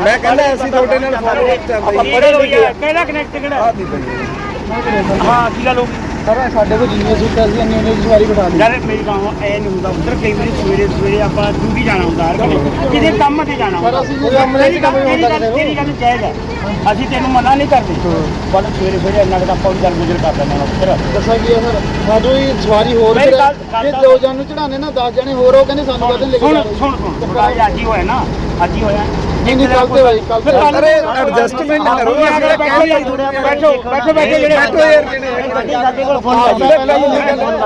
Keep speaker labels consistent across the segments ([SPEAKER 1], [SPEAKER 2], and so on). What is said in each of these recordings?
[SPEAKER 1] ਮੈਂ
[SPEAKER 2] ਕਹਿੰਦਾ ਅਸੀਂ ਤੁਹਾਡੇ ਨਾਲ ਫੋਲੋ ਅਪ
[SPEAKER 1] ਆਪਾਂ
[SPEAKER 2] ਚੱਲਦੇ
[SPEAKER 1] ਪੜੇ ਲਿਖੇ ਆ, ਕਿਹੜਾ ਕਨੈਕਟ ਕਿਹੜਾ?
[SPEAKER 2] ਆ ਦੀ
[SPEAKER 1] ਹਾਂ ਕੀ ਗੱਲ ਹੋ ਗਈ?
[SPEAKER 3] ਸਰ ਸਾਡੇ ਕੋਲ ਜਿੰਨੇ ਸੀਟ ਅਸੀਂ ਇੰਨੀ ਇੰਨੀ ਸਵਾਰੀ ਬਿਠਾ ਲਈ।
[SPEAKER 1] ਯਾਰ ਮੇਰੀ ਗਾਂਵ ਐ ਨਹੀਂ ਹੁੰਦਾ। ਉਧਰ ਕਈ ਵਾਰੀ ਸਵੇਰੇ ਸਵੇਰੇ ਆਪਾਂ ਡਿਊਟੀ ਜਾਣਾ ਹੁੰਦਾ ਹਰ ਵੇਲੇ ਕਿਤੇ ਕੰਮ ਤੇ ਜਾਣਾ
[SPEAKER 3] ਕੰਮ
[SPEAKER 1] ਤੇਰੀ
[SPEAKER 3] ਹੁੰਦਾ
[SPEAKER 1] ਗੱਲ
[SPEAKER 3] ਕਿਸੇ।
[SPEAKER 1] ਤੇਰੀ ਗੱਲ ਜਾਇਜ਼ ਹੈ। ਅਸੀਂ ਤੈਨੂੰ ਮਨਾ ਨਹੀਂ ਕਰਦੇ। ਪਰ ਸਵੇਰੇ ਸਵੇਰੇ ਇੰਨਾ ਕੁ ਆਪਾਂ ਚੱਲ ਗੁਜ਼ਰ ਕਰ ਲੈਣਾ ਉੱਧਰ।
[SPEAKER 3] ਦੱਸਾਂ ਕੀ ਹੈ ਸਰ ਸਾਡੋ ਹੀ ਸਵਾਰੀ ਹੋਰ ਜੇ ਦੋ ਜਣ ਨੂੰ ਚੜਾਣੇ ਨਾ 10 ਜਣੇ ਹੋਰ ਉਹ ਕਹਿੰਦੇ ਸਾਨੂੰ ਕਦੇ ਲੈ ਕੇ
[SPEAKER 1] ਸੁਣ। ਸੁਣ ਸੁਣ। ਅੱਜ ਹੀ ਹੋਇਆ ਨਾ। ਅੱਜ ਹੀ ਹੋਇਆ।
[SPEAKER 3] ਨਹੀਂ ਨਹੀਂ ਕੱਲ ਤੇ ਭਾਈ ਕੱਲ
[SPEAKER 1] ਫਿਰ
[SPEAKER 3] ਤੇ
[SPEAKER 1] ਕੱਲ੍ਹ-
[SPEAKER 2] ਅਰੇ ਐਡਜਸਟਮੈਂਟ ਕਰੋ।
[SPEAKER 1] ਤੁਸੀਂ ਆ ਕੇ ਬੈਠੋ ਯਾਰ, ਬੈਠੋ ਬੈਠੋ ਬੈਠੋ ਜਿਹੜੇ
[SPEAKER 2] ਬੈਠੋ ਯਾਰ। ਜਿਹੜੇ
[SPEAKER 1] ਸਾਡੇ ਕੋਲ ਫੋਨ
[SPEAKER 3] ਕਰ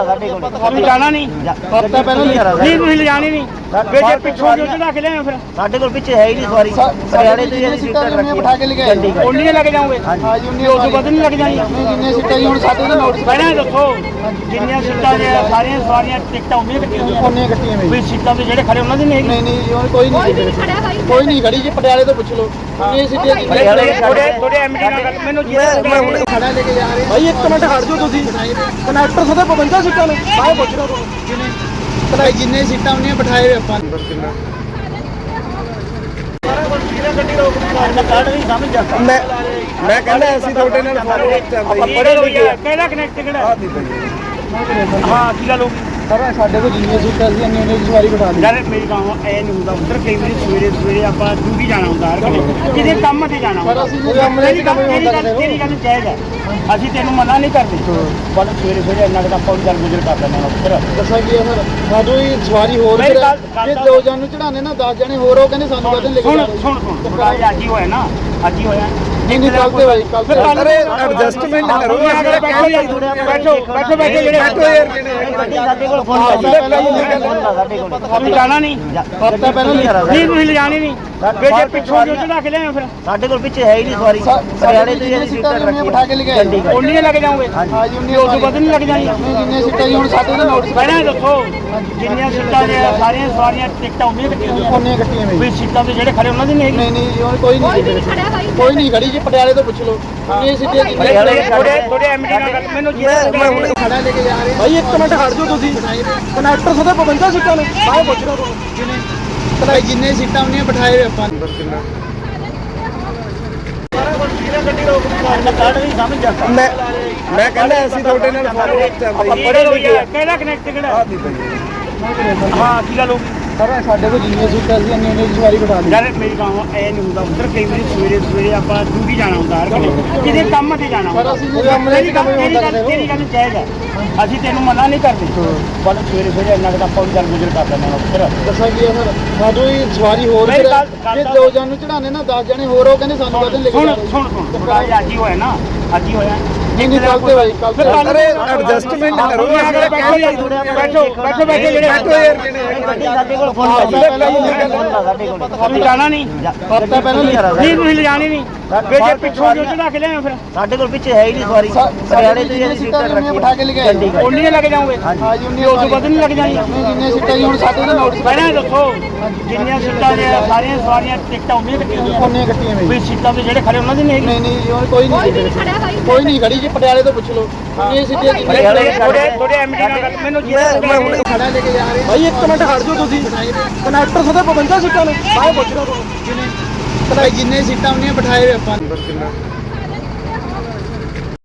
[SPEAKER 1] ਸਾਡੇ ਕੋਲ। ਤੁਸੀਂ ਜਾਣਾ ਨਹੀਂ।
[SPEAKER 3] ਹਫਤਾ ਪਹਿਲਾਂ ਲਿਖਿਆ
[SPEAKER 1] ਨਹੀਂ ਤੁਸੀਂ ਲਿਜਾਣੀ ਨਹੀਂ। ਫਿਰ ਜੇ ਪਿੱਛੋਂ ਜੋ ਚੜਾ ਕੇ ਲਿਆਏ ਫਿਰ।
[SPEAKER 4] ਸਾਡੇ ਕੋਲ ਪਿੱਛੇ ਹੈ ਹੀ ਨਹੀਂ ਸਵਾਰੀ।
[SPEAKER 3] ਪਟਿਆਲੇ ਤੋਂ ਜਿੰਨੇ ਸੀਟਾਂ ਨੇ ਬਿਠਾ ਕੇ ਲਿਆਏ
[SPEAKER 4] ਚੰਡੀਗੜ੍ਹ।
[SPEAKER 1] ਉਨੀਆਂ ਲੱਗ ਜਾਓਗੇ?
[SPEAKER 3] ਹਾਂ ਜੀ ਉਨੀ
[SPEAKER 1] ਉਸ ਤੋਂ ਵੱਧ ਨਹੀਂ ਲੱਗ ਜਾਣੀਆਂ
[SPEAKER 3] ਨਹੀਂ ਜਿੰਨੇ ਸੀਟਾਂ ਜੀ ਹੁਣ ਸਾਡੇ ਦਾ ਨੋਟਿਸ
[SPEAKER 1] ਪਹਿਲਾਂ ਇਹ ਦੱਸੋ। ਜਿੰਨੀਆਂ ਸੀਟਾਂ ਦੇ ਸਾਰੀਆਂ ਸਵਾਰੀਆਂ ਟਿਕਟਾਂ ਉਨੀਆਂ ਕੱਟੀਆਂ ਹੋਈਆਂ।
[SPEAKER 3] ਉਹਨੇ ਕੱਟੀਆਂ
[SPEAKER 1] ਵੀ
[SPEAKER 3] ਮੇਰੀ
[SPEAKER 1] ਸੀਟਾਂ ਤੇ ਜਿਹੜੇ ਖੜੇ ਉਹਨਾਂ ਦੀ ਨਹੀਂ
[SPEAKER 3] ਨਹੀਂ ਨਹੀਂ ਕੋਈ ਨਹੀਂ ਜੀ। ਕੋਈ ਨਹੀਂ ਖੜੀ ਜੀ ਪਟਿਆਲੇ ਤੋਂ ਪੁੱਛ ਲਓ। ਉਨੀ ਸੀਟਾਂ ਜੀ
[SPEAKER 1] ਥੋੜੇ ਥੋੜੇ ਐਮਡੀ ਨਾਲ ਗੱਲ ਮੈਨੂੰ ਜੀ
[SPEAKER 2] ਮੈਂ ਹੁਣ
[SPEAKER 3] ਖੜਾ ਲੈ ਕੇ ਜਾ ਰਹੇ।
[SPEAKER 2] ਭਾਈ ਇੱਕ ਮਿੰਟ ਖੜ ਜਾਓ ਤੁਸੀਂ। ਕਨੈਕਟਰ ਸਦੇ 52 ਸੀਟਾਂ ਨੇ। ਮੈਂ ਪੁੱਛ ਰਿਹਾ ਤੁਹਾਨੂੰ
[SPEAKER 3] ਭਾਈ ਜਿੰਨੇ ਸੀਟਾਂ ਉਹਨੀਆਂ ਬਿਠਾਏ ਹੋਏ ਆਪਾਂ।
[SPEAKER 1] ਮੈਂ
[SPEAKER 2] ਮੈਂ ਮੈਂ ਕਹਿੰਦਾ ਅਸੀਂ ਤੁਹਾਡੇ ਨਾਲ ਫੋਲੋ ਅਪ
[SPEAKER 1] ਆਪਾਂ
[SPEAKER 2] ਚੱਲਦੇ
[SPEAKER 1] ਪੜੇ ਲਿਖੇ ਆ, ਕਿਹੜਾ ਕਨੈਕਟ ਕਿਹੜਾ?
[SPEAKER 2] ਦੀ
[SPEAKER 1] ਹਾਂ ਕੀ ਗੱਲ ਹੋ ਗਈ?
[SPEAKER 3] ਸਰ ਸਾਡੇ ਕੋਲ ਜਿੰਨੇ ਸੀਟਾਂ ਅਸੀਂ ਇੰਨੀ ਇੰਨੀ ਸਵਾਰੀ ਬਿਠਾ ਲਈ।
[SPEAKER 1] ਯਾਰ ਮੇਰੀ ਗਾਂਵ ਐ ਨਹੀਂ ਹੁੰਦਾ। ਉਧਰ ਕਈ ਵਾਰੀ ਸਵੇਰੇ ਸਵੇਰੇ ਆਪਾਂ ਡਿਊਟੀ ਜਾਣਾ ਹੁੰਦਾ ਹਰ ਵੇਲੇ ਕਿਤੇ ਕੰਮ ਤੇ ਜਾਣਾ
[SPEAKER 3] ਪਰ
[SPEAKER 1] ਹੁੰਦਾ
[SPEAKER 3] ਅਸੀਂ ਜੇ ਕੰਮ ਨਹੀਂ ਕੰਮ
[SPEAKER 1] ਤੇਰੀ ਗੱਲ
[SPEAKER 3] ਕਿਸੇ
[SPEAKER 1] ਤੇਰੀ ਗੱਲ ਜਾਇਜ਼ ਹੈ। ਅਸੀਂ ਤੈਨੂੰ ਮਨਾ ਨਹੀਂ ਕਰਦੇ। ਪਰ ਸਵੇਰੇ ਸਵੇਰੇ ਇੰਨਾ ਕੁ ਆਪਾਂ ਚੱਲ ਗੁਜ਼ਰ ਕਰ ਲੈਣਾ ਉੱਧਰ।
[SPEAKER 3] ਦੱਸਾਂ ਕੀ ਹੈ ਸਰ ਸਾਡੋ ਹੀ ਸਵਾਰੀ ਹੋਰ ਜੇ ਦੋ ਜਣ ਨੂੰ ਚੜਾਣੇ ਨਾ 10 ਜਣੇ ਹੋਰ ਉਹ ਕਹਿੰਦੇ ਸਾਨੂੰ ਕਦੇ ਲੈ ਕੇ
[SPEAKER 1] ਸੁਣ। ਸੁਣ ਸੁਣ। ਥੋੜਾ ਜਿਹਾ ਅੱਜ ਹੀ ਹੋਇਆ ਨਾ। ਅੱਜ ਹੀ ਹੋਇਆ।
[SPEAKER 3] ਨਹੀਂ ਨਹੀਂ ਕੱਲ ਤੇ ਭਾਈ ਕੱਲ
[SPEAKER 1] ਫਿਰ
[SPEAKER 3] ਤੇ
[SPEAKER 1] ਕੱਲ੍ਹ-
[SPEAKER 2] ਅਰੇ ਐਡਜਸਟਮੈਂਟ ਕਰੋ
[SPEAKER 1] ਤੁਸੀਂ ਆ ਕੇ ਬੈਠੋ ਯਾਰ, ਬੈਠੋ ਬੈਠੋ ਬੈਠੋ ਜਿਹੜੇ
[SPEAKER 2] ਬੈਠੋ ਯਾਰ ਜਿਹੜੇ
[SPEAKER 4] ਸਾਡੇ ਕੋਲ ਫੋਨ
[SPEAKER 3] ਹਫ਼ਤਾ ਪਹਿਲਾਂ ਲਿਖਿਆ
[SPEAKER 4] ਸਾਡੇ ਕੋਲ
[SPEAKER 1] ਤੁਸੀਂ ਜਾਣਾ ਨਹੀਂ
[SPEAKER 3] ਹਫਤਾ ਪਹਿਲਾਂ ਲਿਖਿਆ
[SPEAKER 1] ਨਹੀਂ ਤੁਸੀਂ ਲਿਜਾਣੀ ਨਹੀਂ ਫਿਰ ਜੇ ਪਿੱਛੋਂ ਜੋ ਚੜਾ ਕੇ ਲਿਆਏ ਫਿਰ
[SPEAKER 4] ਸਾਡੇ ਕੋਲ ਪਿੱਛੇ ਹੈ ਹੀ ਨਹੀਂ ਸਵਾਰੀ
[SPEAKER 3] ਪਟਿਆਲੇ ਤੋਂ ਜਿੰਨੇ ਸੀਟਾਂ ਨੇ ਬਿਠਾ ਕੇ ਲਿਆਏ
[SPEAKER 4] ਚੰਡੀਗੜ੍ਹ।
[SPEAKER 1] ਉਨੀਆਂ ਲੱਗ ਜਾਓਗੇ
[SPEAKER 3] ਹਾਂ ਜੀ ਉਨੀ
[SPEAKER 1] ਉਸ ਤੋਂ ਵੱਧ ਨਹੀਂ ਲੱਗ ਜਾਣੀਆਂ
[SPEAKER 3] ਨਹੀਂ ਜਿੰਨੇ ਸੀਟਾਂ ਜੀ ਹੁਣ ਸਾਡੇ ਦਾ ਨੋਟਿਸ
[SPEAKER 1] ਪਹਿਲਾਂ ਇਹ ਦੱਸੋ ਜਿੰਨੀਆਂ ਸੀਟਾਂ ਦੇ ਸਾਰੀਆਂ ਸਵਾਰੀਆਂ ਟਿਕਟਾਂ ਉਨੀਆਂ ਕੱਟੀਆਂ ਹੋਈਆਂ
[SPEAKER 3] ਉਹਨੇ ਕੱਟੀਆਂ ਮੇਰੀ
[SPEAKER 1] ਵੀ ਸੀਟਾਂ ਤੇ ਜਿਹੜੇ ਖੜੇ ਉਹਨਾਂ ਦੀ ਨਹੀਂ ਹੈਗੀ
[SPEAKER 3] ਨਹੀਂ ਨਹੀਂ ਜੀ, ਹੁਣ ਕੋਈ ਨਹੀਂ ਜੀ। ਕੋਈ ਨਹੀਂ ਖੜੀ ਜੀ ਪਟਿਆਲੇ ਤੋਂ ਪੁੱਛ ਲਓ। ਉਨੀ ਸੀਟਾਂ ਜੀ
[SPEAKER 1] ਥੋੜੇ ਥੋੜੇ ਐਮਡੀ ਨਾਲ ਗੱਲ ਮੈਨੂੰ ਜੀ
[SPEAKER 2] ਮੈਂ ਹੁਣ
[SPEAKER 3] ਖੜਾ ਲੈ ਕੇ ਜਾ ਰਹੇ।
[SPEAKER 2] ਭਾਈ ਇੱਕ ਮਿੰਟ ਖੜ ਜਾਓ ਤੁਸੀਂ। ਕਨੈਕਟਰ ਸਦੇ 52 ਸੀਟਾਂ ਨੇ। ਮੈਂ ਪੁੱਛ ਰਿਹਾ ਤੁਹਾਨੂੰ।
[SPEAKER 3] ਭਾਈ ਜਿੰਨੇ ਸੀਟਾਂ ਉਹਨੀਆਂ ਬਿਠਾਏ ਹੋਏ ਆਪਾਂ।
[SPEAKER 1] ਮੈਂ
[SPEAKER 2] ਮੈਂ ਮੈਂ ਕਹਿੰਦਾ ਅਸੀਂ ਤੁਹਾਡੇ ਨਾਲ ਫੋਲੋ ਅਪ
[SPEAKER 1] ਆਪਾਂ
[SPEAKER 2] ਚੱਲਦੇ
[SPEAKER 1] ਪੜੇ ਲਿਖੇ ਆ, ਕਿਹੜਾ ਕਨੈਕਟ ਕਿਹੜਾ? ਹਾਂ ਕੀ ਗੱਲ ਹੋ ਗਈ?
[SPEAKER 3] ਸਰ ਸਾਡੇ ਕੋਲ ਜਿੰਨੇ ਸੀਟਾਂ ਅਸੀਂ ਇੰਨੀ ਇੰਨੀ ਸਵਾਰੀ ਬਿਠਾ ਲਈ।
[SPEAKER 1] ਯਾਰ ਮੇਰੀ ਗਾਂਵ ਐ ਨਹੀਂ ਹੁੰਦਾ। ਉਧਰ ਕਈ ਵਾਰੀ ਸਵੇਰੇ ਸਵੇਰੇ ਆਪਾਂ ਡਿਊਟੀ ਜਾਣਾ ਹੁੰਦਾ ਹਰ ਵੇਲੇ। ਕਿਤੇ ਕੰਮ ਤੇ ਜਾਣਾ
[SPEAKER 3] ਪਰ
[SPEAKER 1] ਹੁੰਦਾ
[SPEAKER 3] ਅਸੀਂ ਜੇ ਕੰਮ ਨਹੀਂ ਕੰਮ
[SPEAKER 1] ਤੇਰੀ
[SPEAKER 3] ਹੁੰਦਾ
[SPEAKER 1] ਤੇਰੀ ਗੱਲ ਜਾਇਜ਼ ਹੈ। ਅਸੀਂ ਤੈਨੂੰ ਮਨਾ ਨਹੀਂ ਕਰਦੇ। ਪਰ ਸਵੇਰੇ ਸਵੇਰੇ ਇੰਨਾ ਕੁ ਆਪਾਂ ਵੀ ਚੱਲ ਗੁਜ਼ਰ ਕਰ ਲੈਣਾ ਉੱਧਰ।
[SPEAKER 3] ਦੱਸਾਂ ਕੀ ਹੈ ਸਰ ਸਾਡੋ ਹੀ ਸਵਾਰੀ ਹੋਰ ਜੇ ਦੋ ਜਣ ਨੂੰ ਚੜਾਣੇ ਨਾ 10 ਜਣੇ ਹੋਰ ਉਹ ਕਹਿੰਦੇ ਸਾਨੂੰ ਕਦੇ ਲੈ ਕੇ
[SPEAKER 1] ਸੁਣ। ਸੁਣ ਸੁਣ। ਥੋੜਾ ਜਿਹਾ ਅੱਜ ਹੀ ਹੋਇਆ ਨਾ। ਅੱਜ ਹੀ ਹੋਇਆ।
[SPEAKER 3] ਨਹੀਂ ਨਹੀਂ ਕੱਲ ਤੇ ਭਾਈ ਕੱਲ
[SPEAKER 1] ਫਿਰ
[SPEAKER 3] ਤੇ
[SPEAKER 1] ਕੱਲ੍ਹ-
[SPEAKER 2] ਅਰੇ ਐਡਜਸਟਮੈਂਟ ਕਰੋ
[SPEAKER 1] ਤੁਸੀਂ ਆ ਕੇ ਬੈਠੋ ਯਾਰ, ਬੈਠੋ ਬੈਠੋ ਬੈਠੋ ਜਿਹੜੇ
[SPEAKER 2] ਬੈਠੋ ਯਾਰ ਜਿਹੜੇ
[SPEAKER 4] ਸਾਡੇ ਕੋਲ ਫੋਨ
[SPEAKER 3] ਹਫ਼ਤਾ ਪਹਿਲਾਂ ਲਿਖਿਆ
[SPEAKER 4] ਸਾਡੇ ਕੋਲ
[SPEAKER 1] ਤੁਸੀਂ ਜਾਣਾ ਨਹੀਂ
[SPEAKER 3] ਹਫਤਾ ਪਹਿਲਾਂ ਲਿਖਿਆ
[SPEAKER 1] ਨਹੀਂ ਤੁਸੀਂ ਲਿਜਾਣੀ ਨਹੀਂ ਫਿਰ ਜੇ ਪਿੱਛੋਂ ਜੋ ਚੜਾ ਕੇ ਲਿਆਏ ਫਿਰ
[SPEAKER 4] ਸਾਡੇ ਕੋਲ ਪਿੱਛੇ ਹੈ ਹੀ ਨਹੀਂ ਸਵਾਰੀ
[SPEAKER 3] ਪਟਿਆਲੇ ਤੋਂ ਜਿੰਨੇ ਸੀਟਾਂ ਨੇ ਬਿਠਾ ਕੇ ਲਿਆਏ
[SPEAKER 4] ਚੰਡੀਗੜ੍ਹ।
[SPEAKER 1] ਉਨੀਆਂ ਲੱਗ ਜਾਓਗੇ
[SPEAKER 3] ਹਾਂ ਜੀ ਉਨੀ
[SPEAKER 1] ਉਸ ਤੋਂ ਵੱਧ ਨਹੀਂ ਲੱਗ ਜਾਣੀਆਂ
[SPEAKER 3] ਨਹੀਂ ਜਿੰਨੇ ਸੀਟਾਂ ਜੀ ਹੁਣ ਸਾਡੇ ਦਾ ਨੋਟਿਸ
[SPEAKER 1] ਪਹਿਲਾਂ ਇਹ ਦੱਸੋ ਜਿੰਨੀਆਂ ਸੀਟਾਂ ਦੇ ਸਾਰੀਆਂ ਸਵਾਰੀਆਂ ਟਿਕਟਾਂ ਉਨੀਆਂ ਕੱਟੀਆਂ ਹੋਈਆਂ
[SPEAKER 3] ਉਹਨੇ ਕੱਟੀਆਂ ਮੇਰੀ
[SPEAKER 1] ਵੀ ਸੀਟਾਂ ਤੇ ਜਿਹੜੇ ਖੜੇ ਉਹਨਾਂ ਦੀ ਨਹੀਂ ਹੈਗੀ
[SPEAKER 3] ਨਹੀਂ ਨਹੀਂ ਜੀ, ਹੁਣ ਕੋਈ ਨਹੀਂ। ਕੋਈ ਨਹੀਂ ਖੜੀ ਜੀ ਪਟਿਆਲੇ ਤੋਂ ਪੁੱਛ ਲਓ। ਸੀਟਾਂ ਜੀ
[SPEAKER 1] ਥੋੜੇ ਥੋੜੇ ਐਮਡੀ ਨਾਲ ਗੱਲ ਮੈਨੂੰ ਜੀ
[SPEAKER 2] ਮੈਂ ਹੁਣ
[SPEAKER 3] ਖੜਾ ਲੈ ਕੇ ਜਾ ਰਹੇ।
[SPEAKER 2] ਭਾਈ ਇੱਕ ਮਿੰਟ ਖੜ ਜਾਓ ਤੁਸੀਂ। ਕਨੈਕਟਰ ਸਦੇ 52 ਸੀਟਾਂ ਨੇ। ਮੈਂ ਪੁੱਛ ਰਿਹਾ ਤੁਹਾਨੂੰ
[SPEAKER 3] ਭਾਈ ਜਿੰਨੇ ਸੀਟਾਂ ਉਹਨੀਆਂ ਬਿਠਾਏ ਹੋਏ ਆਪਾਂ।